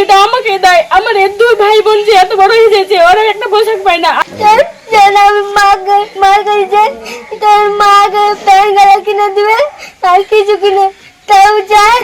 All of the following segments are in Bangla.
সেটা আমাকে দেয়। আমার এর দুই ভাই বোন যে এত বড় হয়ে গেছে ওরা একটা পোশাক পায় না। আমি মাকে মার কাছে তোর মাকে প্যান্ট কিনে দিবে আর কিছু কিনে তাও যায়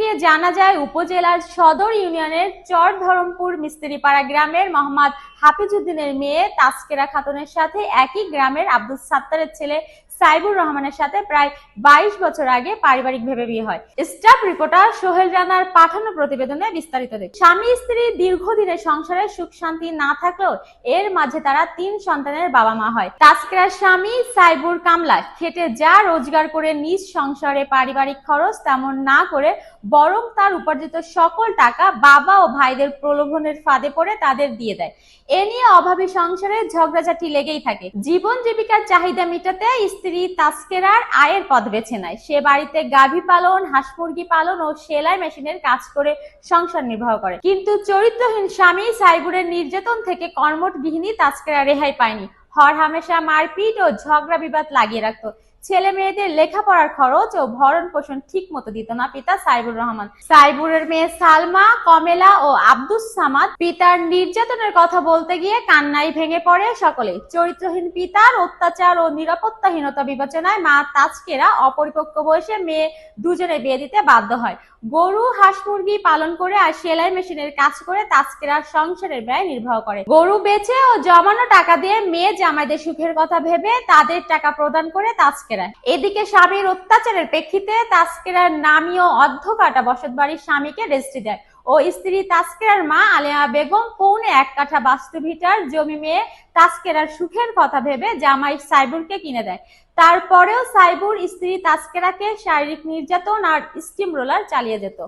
গিয়ে জানা যায়, উপজেলার সদর ইউনিয়নের চর ধরমপুর মিস্ত্রিপাড়া গ্রামের মোহাম্মদ হাফিজউদ্দিনের মেয়ে তাসকেরা খাতুনের সাথে একই গ্রামের আব্দুল সাত্তারের ছেলে সাইবুর রহমানের সাথে প্রায় বাইশ বছর আগে পারিবারিক ভেবে বিয়ে হয়। স্টাফ রিপোর্টার সোহেল রানার পাঠানো প্রতিবেদনে বিস্তারিত দেখ। স্বামী স্ত্রী দীর্ঘদিনের সংসারে সুখ শান্তি না থাকলেও এর মাঝে তারা তিন সন্তানের বাবা মা হয়। তাসকেরার স্বামী সাইবুর কামলা খেটে যা রোজগার করে নিজ সংসারে পারিবারিক খরচ তেমন না করে বরং তার উপার্জিত সকল টাকা বাবা ও ভাইদের প্রলোভনের ফাঁদে পড়ে তাদের দিয়ে দেয়। এ নিয়ে অভাবী সংসারে ঝগড়াঝাটি লেগেই থাকে। জীবন জীবিকার চাহিদা মেটাতে স্ত্রী তাস্কেরার আয়ের পথ বেছে নেয়। সে বাড়িতে গাভী পালন, হাঁস মুরগি পালন ও সেলাই মেশিনের কাজ করে সংসার নির্বাহ করে। কিন্তু চরিত্রহীন স্বামী সাইবুরের নির্যাতন থেকে কর্মট গৃহিণী তাস্কেরা রেহাই পায়নি। হর হামেশা মারপিট ও ঝগড়া বিবাদ লাগিয়ে রাখতো। ছেলে মেয়েদের লেখাপড়ার খরচ ও ভরণ পোষণ ঠিক মতো দিত না পিতা সাইবুর রহমান। সাইবুরের মেয়ে সালমা, কমেলা ও আব্দুস সামাদ পিতার নির্যাতনের কথা বলতে গিয়ে কান্নাই ভেঙে পড়ে সকলে চরিত্রহীন পিতার অত্যাচার ও নিরাপত্তাহীনতা বিবেচনায় মা তাজকেরা অপরিপক্ক বয়সে মেয়ে দুজনে বিয়ে দিতে বাধ্য হয়। গরু, হাঁস মুরগি পালন করে আর সেলাই মেশিনের কাজ করে তাজকেরা সংসারের ব্যয় নির্বাহ করে। গরু বেচে ও জমানো টাকা দিয়ে মেয়ে জামাইদের সুখের কথা ভেবে তাদের টাকা প্রদান করে তাজকেরা এদিকে স্বামীর অত্যাচারের প্রেক্ষিতে তাজকেরার নামীয় অর্ধকাটা বসত বাড়ির স্বামীকে রেজিস্ট্রি দেয় ও স্ত্রী তাস্কেরার মা আলেয়া বেগম পৌনে এক কাঠা বাস্তু ভিটার জমি মেয়ে তাস্কেরার সুখের কথা ভেবে জামাই সাইবুরকে কিনে দেয়। তারপরেও সাইবুর স্ত্রী তাস্কেরাকে শারীরিক নির্যাতন আর স্টিম রোলার চালিয়ে যেত।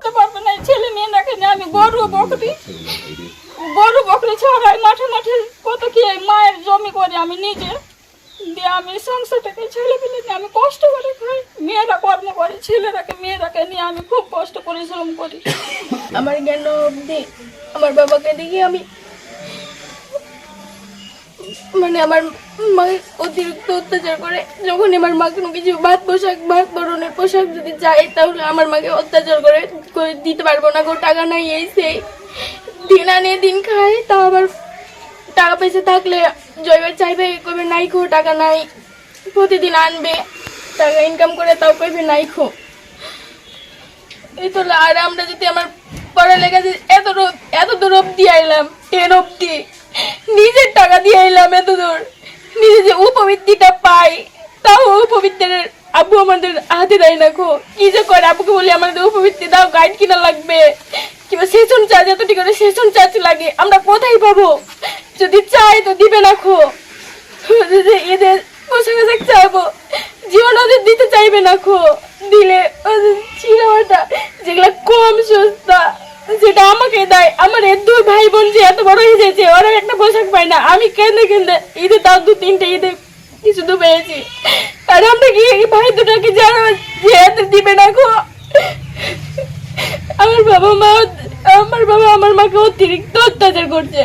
ছেলে মেয়ে না আমি গরু, বকরি? গরু, বকরি ছড়াই মাঠে মাঠে কত কি মায়ের জমি করে আমি নিজে দিয়ে আমি সংসারটাকে ছেলে পেলে নিয়ে আমি কষ্ট করে খাই, মেয়েরা কর্ম করে, ছেলেরাকে, মেয়েরাকে নিয়ে আমি খুব কষ্ট পরিশ্রম করি। আমার জ্ঞান অবধি? আমার বাবাকে দেখি আমি মানে আমার মা অতিরিক্ত অত্যাচার করে। যখন আমার মা কোনো কিছু ভাত পোশাক, ভাত বরণের পোশাক যদি চাই, তাহলে আমার মাকে অত্যাচার করে দিতে পারব না গো, টাকা নাই এই সেই। দিন আনে, দিন খাই তাও আবার টাকা পয়সা থাকলে জয়বার চাইবে কবে নাই খো, টাকা নাই। প্রতিদিন আনবে, টাকা ইনকাম করে তাও কইবে, নাই খো। এই তো আর আমরা যদি আমার পড়ালেখা যে এত এত দূর অব্দি আইলাম টেন অব্দি নিজের টাকা দিয়ে আইলাম এত দূর, নিজে যে উপবৃত্তিটা পাই, তাও উপবৃত্তির আব্বু আমাদের হাতে দেয় না খো। কি যে করে আব্বুকে বলি, আমাদের উপবৃত্তি দাও, গাইড কিনা লাগবে। কিংবা সেশন চার্জ, এতটি করে সেশন চার্জ লাগে, আমরা কোথায় পাবো? যদি চাই তো দিবে না খো। এদের পোশাক আশাক চাইব জীবন ওদের দিতে চাইবে না খো। দিলে ওদের চিরাটা যেগুলা কম সস্তা সেটা আমাকে দেয়, আমার এর দুই ভাই বোন যে এত বড় হয়ে গেছে ওরা একটা পোশাক পায় না। আমি কেঁদে কেঁদে ঈদে তাও দু তিনটে ঈদে কিছু তো পেয়েছি। আর আমরা কি এই ভাই দুটাকে জানো যে এত দিবে না খো? আমার বাবা মা, আমার বাবা আমার মাকে অতিরিক্ত অত্যাচার করছে।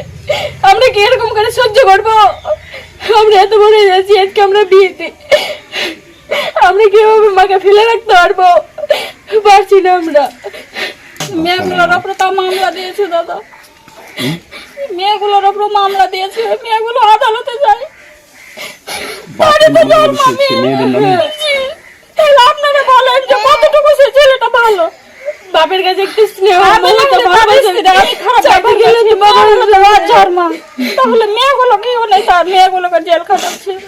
আমরা কি এরকম করে সহ্য করব? আমরা এত বড় হয়ে যাচ্ছি আজকে আমরা বিয়েতে আমরা কীভাবে মাকে ফেলে রাখতে পারব? পারছি না আমরা। মেয়েগুলোর ওপরে মামলা দিয়েছে দাদা। মেয়েগুলোর ওপরে মামলা দিয়েছে মেয়েগুলো আদালতে যায়। আপনারা বলেন যে কতটুকু সে ছেলেটা ভালো? বাপের কাছে একটু স্নেহ মমতা ভালোবাসা দিতে আমি খারাপ চাইতে গেলে যে বাবার মতো লজ্জার মা তাহলে মেয়েগুলো কেউ নেই তার মেয়েগুলোকে জেল খাটাচ্ছে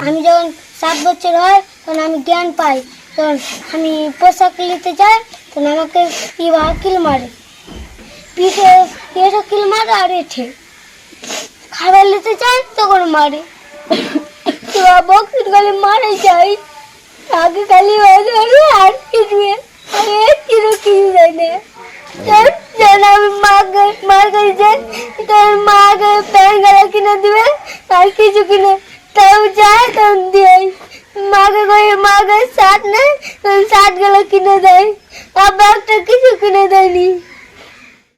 আমি যখন সাত বছর হয়, তখন আমি জ্ঞান পাই। তখন আমি পোশাক নিতে যাই, তখন আমাকে পিবা কিল মারে। পিঠে পিঠে কিল মারে আর এঠে। খাবার নিতে চাই তখন মারে। পিবা বকরির গালে মারে যাই। আগে খালি হয়ে কিনবে আরে কিলো কিনে দেয় না তখন- তখন আমি মাকে মার কাছে তোর মাকে প্যান্ট গালা কিনে দিবে, আর কিছু কিনে। তাও যায়, তখন দিয়ে। মাকে কই মাকে শার্ট নেই তখন শার্ট গালা কিনে দেয়। আবার একটা কিছু কিনে দেয়নি।